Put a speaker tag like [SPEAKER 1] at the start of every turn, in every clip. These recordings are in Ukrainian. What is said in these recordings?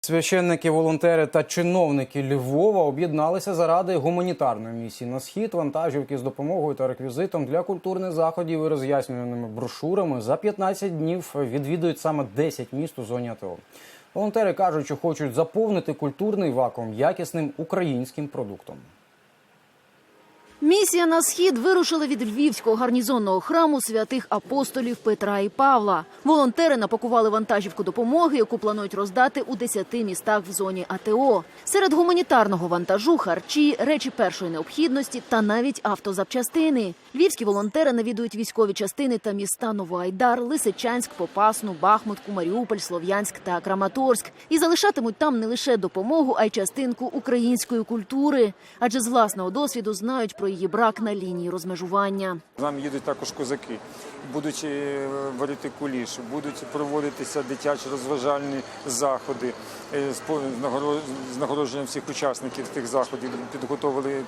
[SPEAKER 1] Священники, волонтери та чиновники Львова об'єдналися заради гуманітарної місії на схід вантажівки з допомогою та реквізитом для культурних заходів і роз'яснюваними брошурами за 15 днів відвідують саме 10 міст у зоні АТО. Волонтери кажуть, що хочуть заповнити культурний вакуум якісним українським продуктом.
[SPEAKER 2] Місія на схід вирушила від львівського гарнізонного храму святих апостолів Петра і Павла. Волонтери напакували вантажівку допомоги, яку планують роздати у 10 містах в зоні АТО. Серед гуманітарного вантажу харчі, речі першої необхідності та навіть автозапчастини. Львівські волонтери навідують військові частини та міста Новоайдар, Лисичанськ, Попасну, Бахмутку, Маріуполь, Слов'янськ та Краматорськ і залишатимуть там не лише допомогу, а й частинку української культури, адже з власного досвіду знають про її брак на лінії розмежування.
[SPEAKER 3] З нами їдуть також козаки, будуть е, варити куліш, будуть проводитися дитячі розважальні заходи е, з нагородженням всіх учасників тих заходів. Підготовили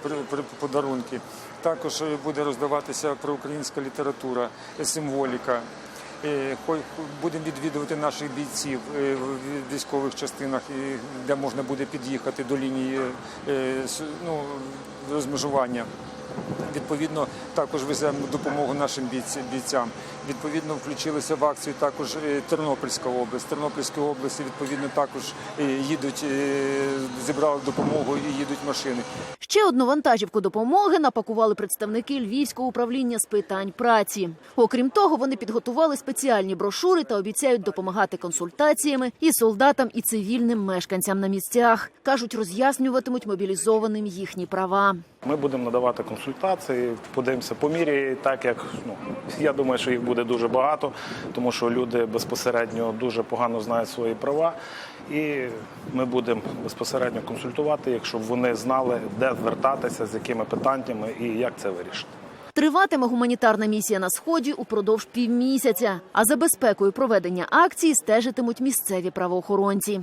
[SPEAKER 3] подарунки. Також е, буде роздаватися проукраїнська література, символіка. Е, Будемо відвідувати наших бійців е, в військових частинах, де можна буде під'їхати до лінії е, ну, розмежування. Відповідно, також веземо допомогу нашим бійці- бійцям. Відповідно, включилися в акцію також е, Тернопільська область. Тернопільської області відповідно також е, їдуть, е, зібрали допомогу і їдуть машини.
[SPEAKER 2] Ще одну вантажівку допомоги напакували представники Львівського управління з питань праці. Окрім того, вони підготували спеціальні брошури та обіцяють допомагати консультаціями і солдатам, і цивільним мешканцям на місцях. кажуть, роз'яснюватимуть мобілізованим їхні права.
[SPEAKER 4] Ми будемо надавати консультації, подивимося по мірі, так як ну я думаю, що їх буде дуже багато, тому що люди безпосередньо дуже погано знають свої права, і ми будемо безпосередньо консультувати, якщо вони знали, де звертатися, з якими питаннями і як це вирішити.
[SPEAKER 2] Триватиме гуманітарна місія на сході упродовж півмісяця. А за безпекою проведення акції стежитимуть місцеві правоохоронці.